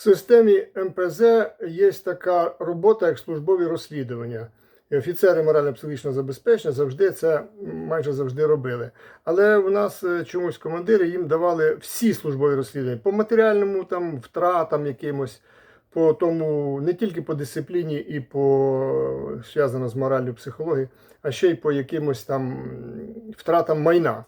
В системі МПЗ є така робота, як службові розслідування. І офіцери морально-психологічного забезпечення завжди це майже завжди робили. Але у нас е, чомусь командири їм давали всі службові розслідування по матеріальному там втратам якимось, по тому не тільки по дисципліні і по зв'язано з мораллю психології, а ще й по якимось там втратам майна.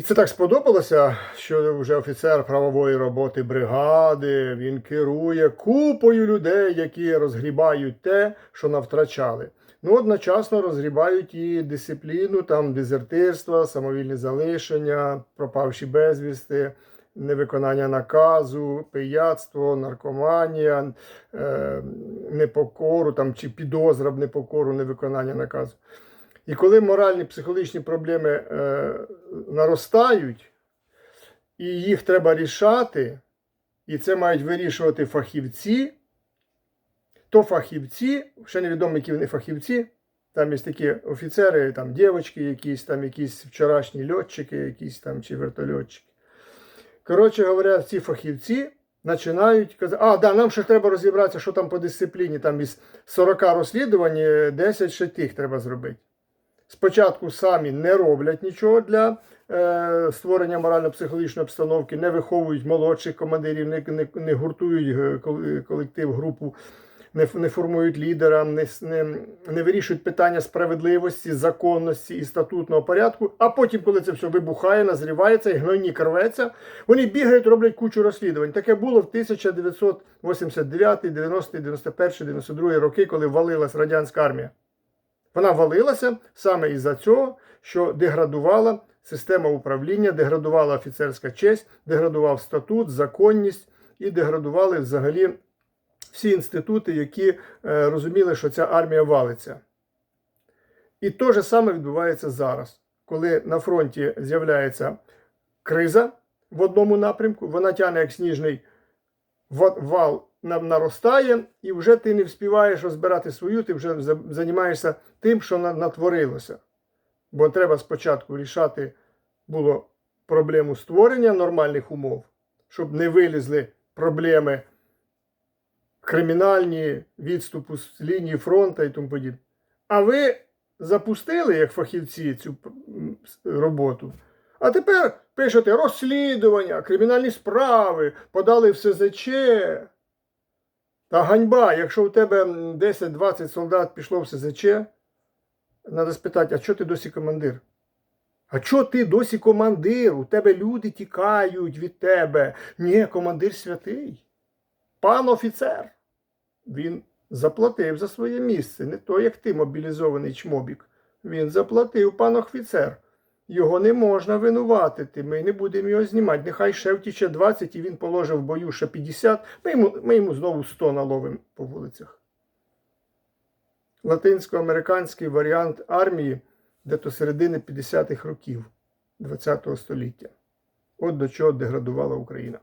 І це так сподобалося, що вже офіцер правової роботи бригади він керує купою людей, які розгрібають те, що навтрачали. Ну, одночасно розгрібають і дисципліну, там дезертирство, самовільне залишення, пропавші безвісти, невиконання наказу, пияцтво, наркоманія, е, непокору там, чи підозра в непокору, невиконання наказу. І коли моральні психологічні проблеми е, наростають, і їх треба рішати, і це мають вирішувати фахівці, то фахівці, ще невідомо, які вони фахівці, там є такі офіцери, там дівчатки якісь, там якісь вчорашні льотчики, якісь там чи вертольотчики. Коротше говоря, ці фахівці починають казати, а, да, нам ще треба розібратися, що там по дисципліні, там із 40 розслідувань, е, 10 ще тих треба зробити спочатку самі не роблять нічого для е, створення морально-психологічної обстановки, не виховують молодших командирів, не, не, не гуртують е, колектив, групу, не, не формують лідера, не, не, не вирішують питання справедливості, законності і статутного порядку. А потім, коли це все вибухає, назрівається і гнойник рветься, вони бігають, роблять кучу розслідувань. Таке було в 1989, 90, 91, 92 роки, коли валилась радянська армія. Вона валилася саме із-за цього, що деградувала система управління, деградувала офіцерська честь, деградував статут, законність і деградували взагалі всі інститути, які е, розуміли, що ця армія валиться. І те ж саме відбувається зараз, коли на фронті з'являється криза в одному напрямку, вона тягне як сніжний вал на- наростає, і вже ти не вспіваєш розбирати свою, ти вже займаєшся тим, що натворилося. Бо треба спочатку рішати було проблему створення нормальних умов, щоб не вилізли проблеми кримінальні, відступу з лінії фронту і тому подібне. А ви запустили, як фахівці, цю роботу. А тепер пишете розслідування, кримінальні справи, подали в СЗЧ. Та ганьба, якщо у тебе 10-20 солдат пішло в СЗЧ, треба спитати, а чого ти досі командир? А чого ти досі командир? У тебе люди тікають від тебе. Ні, командир святий. Пан офіцер. Він заплатив за своє місце. Не то, як ти, мобілізований чмобік. Він заплатив пан офіцер. Його не можна винуватити. Ми не будемо його знімати. Нехай ще втіче 20 і він положив в бою ще 50. Ми йому, ми йому знову 100 наловимо по вулицях. Латинсько-американський варіант армії де до середини 50-х років ХХ століття. От до чого деградувала Україна.